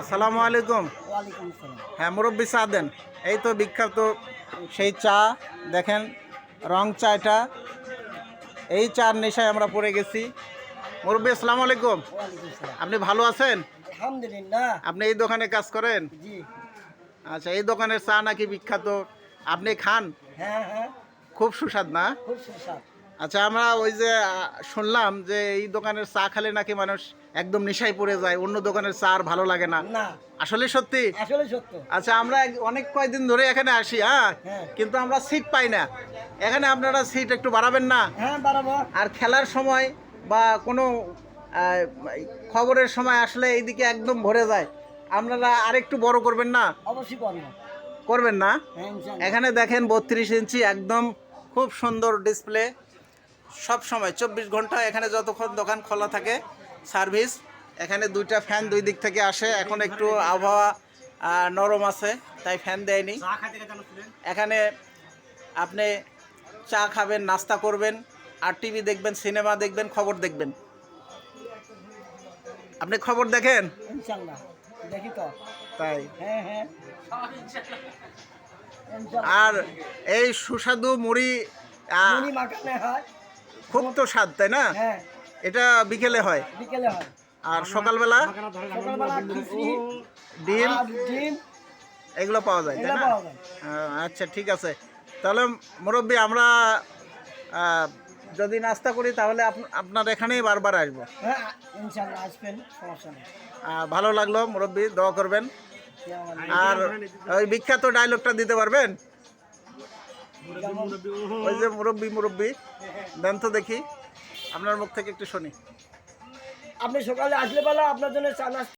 আসসালামু আলাইকুম। হ্যাঁ মুরব্বী চা দেন এই তো বিখ্যাত সেই চা দেখেন রং চা এটা এই চার নেশায় আমরা পড়ে গেছি। মুরব্বী আসসালামু আলাইকুম। আপনি ভালো আছেন? আলহামদুলিল্লাহ। আপনি এই দোকানে কাজ করেন? জি। আচ্ছা এই দোকানের চা নাকি বিখ্যাত? আপনি খান? হ্যাঁ হ্যাঁ। খুব সুস্বাদ না? খুব সুস্বাদ। আচ্ছা আমরা ওই যে শুনলাম যে এই দোকানের চা খেলে নাকি মানুষ একদম নেশায় পড়ে যায় অন্য দোকানের চা আর ভালো লাগে না। আসলে সত্যি? আসলে সত্য। আচ্ছা আমরা অনেক কয়দিন ধরে এখানে আসি হ্যাঁ? হ্যাঁ। কিন্তু আমরা সিট পাই না। এখানে আপনারা সিট একটু বাড়াবেন না? হ্যাঁ বরাবর আর খেলার সময় বা কোনো খবরের সময় আসলে এইদিকে একদম ভরে যায়। আপনারা আরেকটু বড় করবেন না? অবশ্যই করব। করবেন না? হ্যাঁ এখানে দেখেন বত্রিশ ইঞ্চি একদম খুব সুন্দর ডিসপ্লে সব সময় চব্বিশ ঘণ্টা এখানে যতক্ষণ দোকান খোলা থাকে সার্ভিস এখানে দুইটা ফ্যান দুই দিক থেকে আসে। এখন একটু আবহাওয়া নরম আছে তাই ফ্যান দেয়নি। এখানে আপনি চা খাবেন নাস্তা করবেন আর টিভি দেখবেন সিনেমা দেখবেন খবর দেখবেন। আপনি খবর দেখেন? দেখি তো। তাই। হ্যাঁ হ্যাঁ। আর এই সুস্বাদু মুড়ি মুড়ি মাখানে হয়। খুব তো স্বাদ তাই না? হ্যাঁ। এটা বিকেলে হয়। বিকেলে হয়। আর সকালবেলা? ডিম? ডিম। এগুলো পাওয়া যায় তাই না? আচ্ছা ঠিক আছে। তাহলে মুরব্বী আমরা যদি নাস্তা করি তাহলে আপ- আপনার এখানেই বারবার আসব। হ্যাঁ ভালো লাগল মুরব্বী দোয়া করবেন। আর ওই বিখ্যাত ডায়লগটা দিতে পারবেন? ওই যে মুরব্বী মুরব্বী। দেন তো দেখি। আপনার মুখ থেকে একটু শুনি। আপনি সকালে আসলে বেলা আপনার জন্য চা